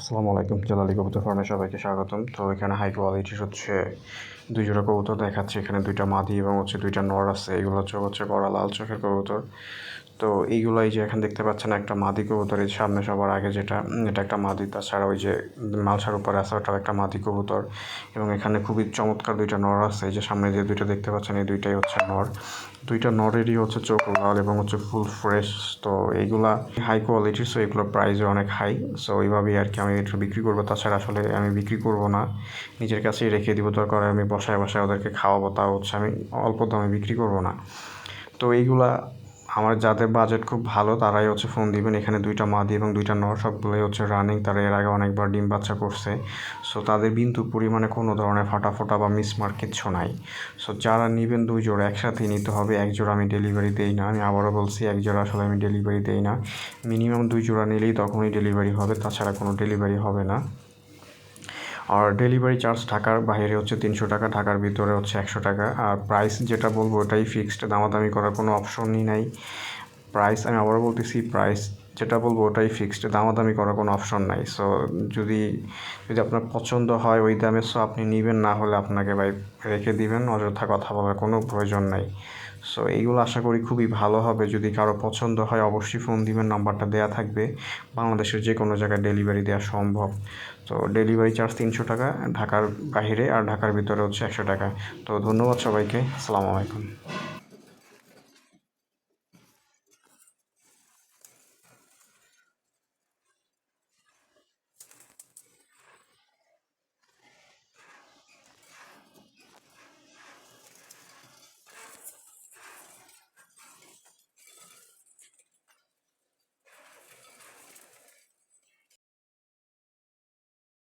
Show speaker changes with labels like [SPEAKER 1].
[SPEAKER 1] আসসালামু আলাইকুম জালালি কবুতর ফার্মে সবাইকে স্বাগতম। তো এখানে হাই কোয়ালিটির হচ্ছে দুই জোড়া কবুতর দেখাচ্ছে। এখানে দুইটা মাদি এবং হচ্ছে দুইটা নর আছে। এগুলো হচ্ছে হচ্ছে কড়া লাল চোখের কবুতর। তো এইগুলো এই যে এখানে দেখতে পাচ্ছেন একটা মাদি কবুতর, এই সামনে সবার আগে যেটা, এটা একটা মাদি, তাছাড়া ওই যে মালসার উপরে আছে ওটাও একটা মাদি কবুতর। এবং এখানে খুবই চমৎকার দুইটা নর আছে। এই যে সামনে যে দুইটা দেখতে পাচ্ছেন, এই দুইটাই হচ্ছে নর। দুইটা নটেরই হচ্ছে চোখ লাল এবং হচ্ছে ফুল ফ্রেশ তো এইগুলা হাই কোয়ালিটির সো এগুলোর প্রাইসও অনেক হাই সো এইভাবেই আর কি আমি এটা বিক্রি করব। তাছাড়া আসলে আমি বিক্রি করব না, নিজের কাছেই রেখে দিব, দরকার আমি বসায় বসায় ওদেরকে খাওয়াবো তা হচ্ছে আমি অল্প দামে বিক্রি করব না। তো এইগুলা আমার যাদের বাজেট খুব ভালো, তারাই হচ্ছে ফোন দিবেন। এখানে দুইটা মাদি এবং দুইটা নর, সবগুলোই হচ্ছে রানিং তারা এর আগে অনেকবার ডিম বাচ্চা করছে। সো তাদের বিন্দু পরিমাণে কোনো ধরনের ফাটা ফোটা বা মিসমার্ক কিচ্ছু নাই। সো যারা নেবেন দুই জোড়া, একসাথেই নিতে হবে। এক জোড়া আমি ডেলিভারি দেই না। আমি আবারও বলছি, এক জোড়া আসলে আমি ডেলিভারি দেই না। মিনিমাম দুই জোড়া নিলেই তখনই ডেলিভারি হবে, তাছাড়া কোনো ডেলিভারি হবে না। আর ডেলিভারি চার্জ ঢাকার বাইরে হচ্ছে তিনশো টাকা, ঢাকার ভিতরে হচ্ছে একশো টাকা। আর প্রাইস যেটা বলব ওটাই ফিক্সড দামাদামি করার কোনো অপশনই নাই। প্রাইস আমি আবারও বলতেছি প্রাইস যেটা বলব ওটাই ফিক্সড দামাদামি করার কোনো অপশন নাই। সো যদি যদি আপনার পছন্দ হয় ওই দামে সো আপনি নেবেন, না হলে আপনাকে ভাই রেখে দিবেন, অযথা কথা বলার কোনো প্রয়োজন নাই। সো এইগুলো আশা করি খুবই ভালো হবে। যদি কারও পছন্দ হয়, অবশ্যই ফোন দিবেন, নাম্বারটা দেওয়া থাকবে। বাংলাদেশের যে কোনো জায়গায় ডেলিভারি দেওয়া সম্ভব। তো ডেলিভারি চার্জ তিনশো টাকা, ঢাকার বাহিরে আর ঢাকার ভিতরে হচ্ছে একশো টাকা। তো, ধন্যবাদ সবাইকে। আসসালামু আলাইকুম।